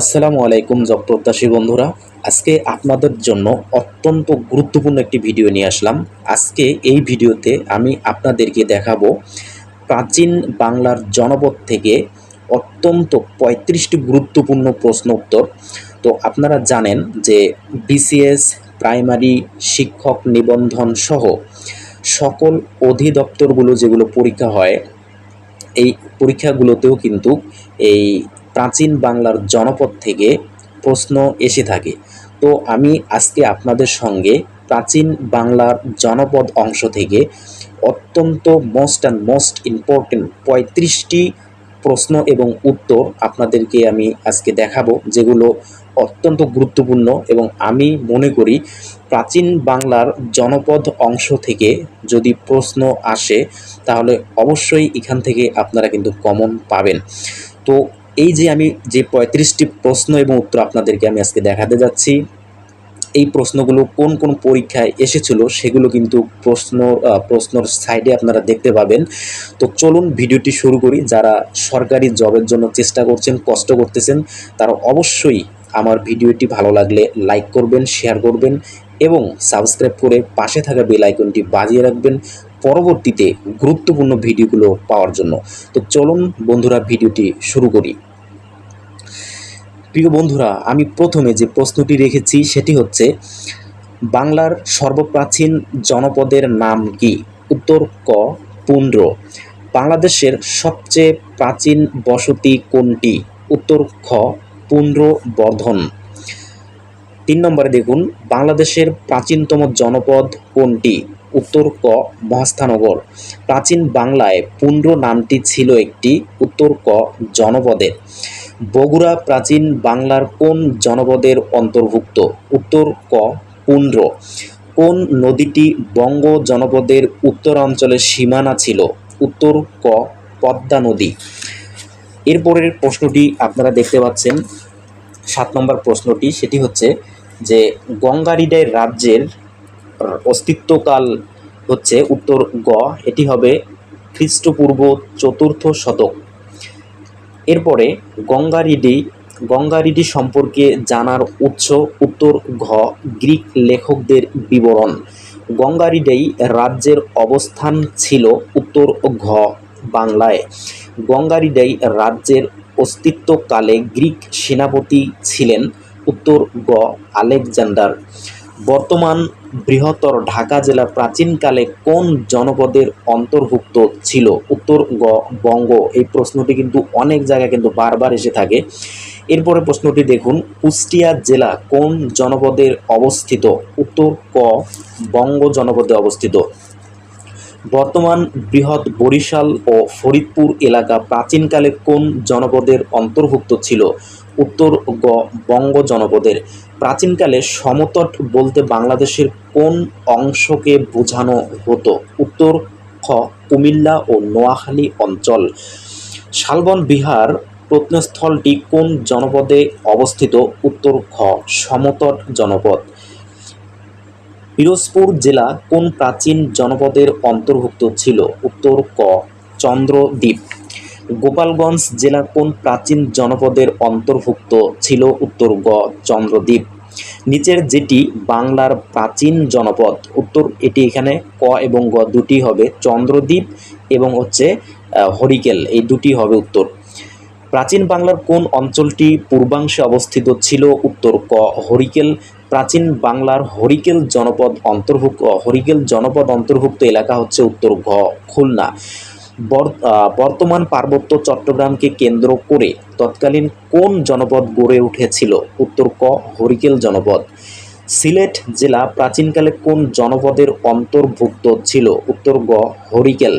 আসসালামু আলাইকুম জব প্রত্যাশী বন্ধুরা। আজকে আপনাদের জন্য অত্যন্ত গুরুত্বপূর্ণ একটি ভিডিও নিয়ে আসলাম। আজকে এই ভিডিওতে আমি আপনাদেরকে দেখাবো প্রাচীন বাংলার জনপদ থেকে অত্যন্ত পঁয়ত্রিশটি গুরুত্বপূর্ণ প্রশ্ন উত্তর। তো আপনারা জানেন যে বিসিএস, প্রাইমারি, শিক্ষক নিবন্ধন সহ সকল অধিদপ্তরগুলো যেগুলো পরীক্ষা হয়, এই পরীক্ষাগুলোতেও কিন্তু এই প্রাচীন বাংলার জনপদ থেকে প্রশ্ন এসে থাকে। তো আমি আজকে আপনাদের সঙ্গে প্রাচীন বাংলার জনপদ অংশ থেকে অত্যন্ত মোস্ট অ্যান্ড মোস্ট ইম্পর্টেন্ট পঁয়ত্রিশটি প্রশ্ন এবং উত্তর আপনাদেরকে আমি আজকে দেখাবো, যেগুলো অত্যন্ত গুরুত্বপূর্ণ এবং আমি মনে করি প্রাচীন বাংলার জনপদ অংশ থেকে যদি প্রশ্ন আসে, তাহলে অবশ্যই এখান থেকে আপনারা কিন্তু কমন পাবেন। তো এই যে আমি যে পঁয়ত্রিশটি প্রশ্ন এবং উত্তর আপনাদেরকে আমি আজকে দেখাতে যাচ্ছি, এই প্রশ্নগুলো কোন কোন পরীক্ষায় এসেছিল সেগুলো কিন্তু প্রশ্ন প্রশ্নর সাইডে আপনারা দেখতে পাবেন। তো চলুন ভিডিওটি শুরু করি। যারা সরকারি জবের জন্য চেষ্টা করছেন, কষ্ট করতেছেন, তারা অবশ্যই আমার ভিডিওটি ভালো লাগলে লাইক করবেন, শেয়ার করবেন এবং সাবস্ক্রাইব করে পাশে থাকা বেল আইকনটি বাজিয়ে রাখবেন। পরবর্তীতে গুরুত্বপূর্ণ ভিডিওগুলো পাওয়ার জন্য। তো চলুন বন্ধুরা, ভিডিওটি শুরু করি। প্রিয় বন্ধুরা, আমি প্রথমে যে প্রশ্নটি রেখেছি সেটি হচ্ছে, বাংলার সর্বপ্রাচীন জনপদের নাম কি? উত্তর ক, পুন্ড্র। বাংলাদেশের সবচেয়ে প্রাচীন বসতি কোনটি? উত্তর খ, পুন্ড্র বর্ধন। তিন নম্বরে দেখুন, বাংলাদেশের প্রাচীনতম জনপদ কোনটি? উত্তর ক মহাস্থানগর। প্রাচীন বাংলায় পুন্ড্র নামটি ছিল একটি উত্তর ক জনপদের। বগুড়া প্রাচীন বাংলার কোন জনপদের অন্তর্ভুক্ত? উত্তর ক পুন্ড্র। কোন নদীটি বঙ্গ জনপদের উত্তরাঞ্চলের সীমানা ছিল? উত্তর ক পদ্মা নদী। এরপরের প্রশ্নটি আপনারা দেখতে পাচ্ছেন। সাত নম্বর প্রশ্নটি, সেটি হচ্ছে যে গঙ্গারিডাই রাজ্যের অস্তিত্বকাল হচ্ছে উত্তর গ, এটি হবে খ্রিস্টপূর্ব চতুর্থ শতক। এরপরে গঙ্গারিডি গঙ্গারিডি সম্পর্কে জানার উৎস উত্তর ঘ, গ্রিক লেখকদের বিবরণ। গঙ্গারিডাই রাজ্যের অবস্থান ছিল উত্তর ঘ, বাংলায়। গঙ্গারিডাই রাজ্যের অস্তিত্বকালে গ্রিক সেনাপতি ছিলেন উত্তর গ, আলেকজান্ডার। বর্তমান বৃহত্তর ঢাকা জেলা প্রাচীনকালে কোন জনপদের অন্তর্ভুক্ত ছিল? উত্তর গ, বঙ্গ। এই প্রশ্নটি কিন্তু অনেক জায়গায় কিন্তু বারবার এসে থাকে। এরপরে প্রশ্নটি দেখুন, কুষ্টিয়া জেলা কোন জনপদের অবস্থিত? উত্তর ক, বঙ্গ জনপদে অবস্থিত। বর্তমান বৃহৎ বরিশাল ও ফরিদপুর এলাকা প্রাচীনকালে কোন জনপদের অন্তর্ভুক্ত ছিল? উত্তর বঙ্গ জনপদের। প্রাচীনকালে সমতট বলতে বাংলাদেশের কোন অংশকে বোঝানো হতো? উত্তর খ, কুমিল্লা ও নোয়াখালী অঞ্চল। শালবন বিহার প্রত্নস্থলটি কোন জনপদে অবস্থিত? উত্তর খ সমতট জনপদ। পিরোজপুর জেলা কোন প্রাচীন জনপদের অন্তর্ভুক্ত ছিল? উত্তর ক, চন্দ্রদ্বীপ। গোপালগঞ্জ জেলা কোন প্রাচীন জনপদের অন্তর্ভুক্ত ছিল উত্তর গ চন্দ্রদ্বীপ? নিচের যেটি বাংলার প্রাচীন জনপদ, উত্তর এটি এখানে ক এবং গ দুটি হবে চন্দ্রদ্বীপ এবং হচ্ছে হরিকেল, এই দুটি হবে উত্তর। প্রাচীন বাংলার কোন অঞ্চলটি পূর্বাংশে অবস্থিত ছিল উত্তর ক হরিকেল? প্রাচীন বাংলার হরিকেল জনপদ অন্তর্ভুক্ত, হরিকেল জনপদ অন্তর্ভুক্ত এলাকা হচ্ছে উত্তর ঘ খুলনা। বর্তমান পার্বত্য চট্টগ্রামকে কেন্দ্র করে তৎকালীন কোন জনপদ গড়ে উঠেছিল? উত্তর ক, হরিকেল জনপদ। সিলেট জেলা প্রাচীনকালে কোন জনপদের অন্তর্ভুক্ত ছিল? উত্তর গ, হরিকেল।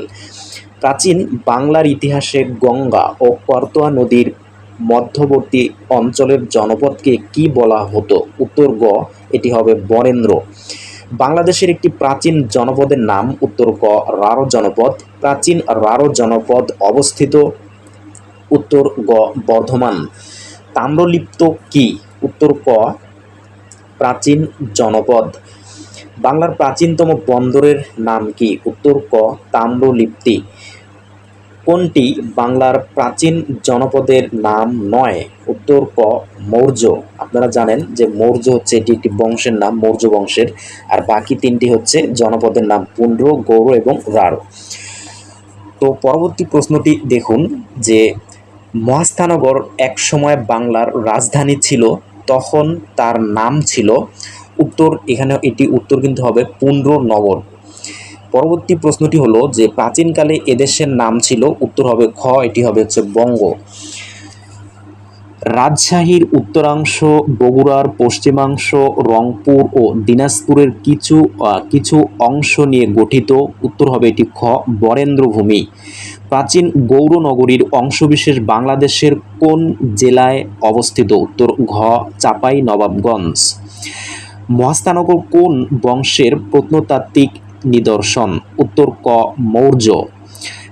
প্রাচীন বাংলার ইতিহাসে গঙ্গা ও করতোয়া নদীর মধ্যবর্তী অঞ্চলের জনপদকে কি বলা হতো? উত্তর গ, এটি হবে বরেন্দ্র। বাংলাদেশের একটি প্রাচীন জনপদের নাম উত্তর ক, রারো জনপদ, প্রাচীন রারো জনপদ অবস্থিত উত্তর গ, বর্ধমান। তাম্রলিপ্ত কি? উত্তর ক, প্রাচীন জনপদ। বাংলার প্রাচীনতম বন্দরের নাম কি? উত্তর ক, তাম্রলিপ্তি। কোনটি বাংলার প্রাচীন জনপদের নাম নয়? উত্তর ক, মৌর্য। আপনারা জানেন যে মৌর্য হচ্ছে এটি একটি বংশের নাম, মৌর্য বংশের। আর বাকি তিনটি হচ্ছে জনপদের নাম, পুন্ড্র, গৌড় এবং রাঢ়। তো পরবর্তী প্রশ্নটি দেখুন যে, মহাস্থানগর এক সময় বাংলার রাজধানী ছিল, তখন তার নাম ছিল, উত্তর এখানে এটি উত্তর কিন্তু হবে, পুন্ড্র নগর। পরবর্তী প্রশ্নটি হলো যে প্রাচীনকালে এদেশের নাম ছিল, উত্তর হবে খ এটি হবে হচ্ছে বঙ্গ। রাজশাহীর উত্তরাংশ, বগুড়ার পশ্চিমাংশ, রংপুর ও দিনাজপুরের কিছু কিছু অংশ নিয়ে গঠিত, উত্তর হবে এটি খ, বরেন্দ্রভূমি। প্রাচীন গৌরনগরীর অংশবিশেষ বাংলাদেশের কোন জেলায় অবস্থিত? উত্তর ঘ, চাপাই নবাবগঞ্জ। মহাস্থানগর কোন বংশের প্রত্নতাত্ত্বিক নিদর্শন। উত্তর ক, মৌর্য।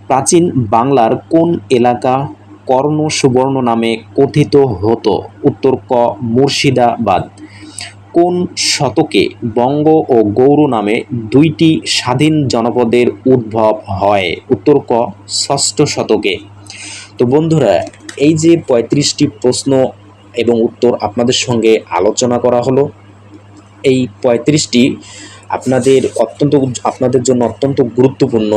প্রাচীন বাংলার কোন এলাকা কর্ণ সুবর্ণ নামে কথিত হতো? উত্তর ক, মুর্শিদাবাদ। কোন শতকে বঙ্গ ও গৌর নামে দুইটি স্বাধীন জনপদের উদ্ভব হয়? উত্তর ক, ষষ্ঠ শতকে। তো বন্ধুরা, এই যে পঁয়ত্রিশটি প্রশ্ন এবং উত্তর আপনাদের সঙ্গে আলোচনা করা হলো, এই পঁয়ত্রিশটি আপনাদের অত্যন্ত আপনাদের জন্য অত্যন্ত গুরুত্বপূর্ণ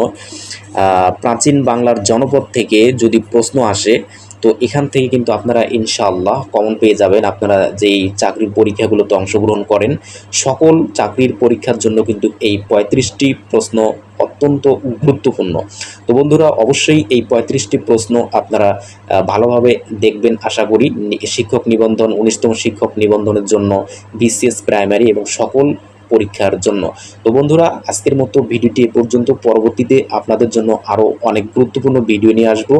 প্রাচীন বাংলার জনপদ থেকে যদি প্রশ্ন আসে, তো এখান থেকে কিন্তু আপনারা ইনশাআল্লাহ কমন পেয়ে যাবেন। আপনারা যেই চাকরির পরীক্ষাগুলোতে অংশগ্রহণ করেন, সকল চাকরির পরীক্ষার জন্য কিন্তু এই পঁয়ত্রিশটি প্রশ্ন অত্যন্ত গুরুত্বপূর্ণ। তো বন্ধুরা, অবশ্যই এই পঁয়ত্রিশটি প্রশ্ন আপনারা ভালোভাবে দেখবেন আশা করি। শিক্ষক নিবন্ধন, উনিশতম শিক্ষক নিবন্ধনের জন্য বিসিএস প্রাইমারি এবং সকল পরীক্ষার জন্য। তো বন্ধুরা, আজকের মতো ভিডিওটি এ পর্যন্ত। পরবর্তীতে আপনাদের জন্য আরও অনেক গুরুত্বপূর্ণ ভিডিও নিয়ে আসব।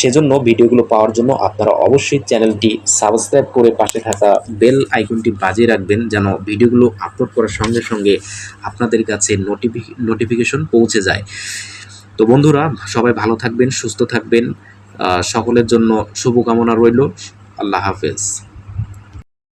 সেজন্য ভিডিওগুলো পাওয়ার জন্য আপনারা অবশ্যই চ্যানেলটি সাবস্ক্রাইব করে পাশে থাকা বেল আইকনটি বাজিয়ে রাখবেন, যেন ভিডিওগুলো আপলোড করার সঙ্গে সঙ্গে আপনাদের কাছে নোটিফি, নোটিফিকেশন পৌঁছে যায়। তো বন্ধুরা, সবাই ভালো থাকবেন, সুস্থ থাকবেন। সকলের জন্য শুভকামনা রইল। আল্লাহ হাফেজ।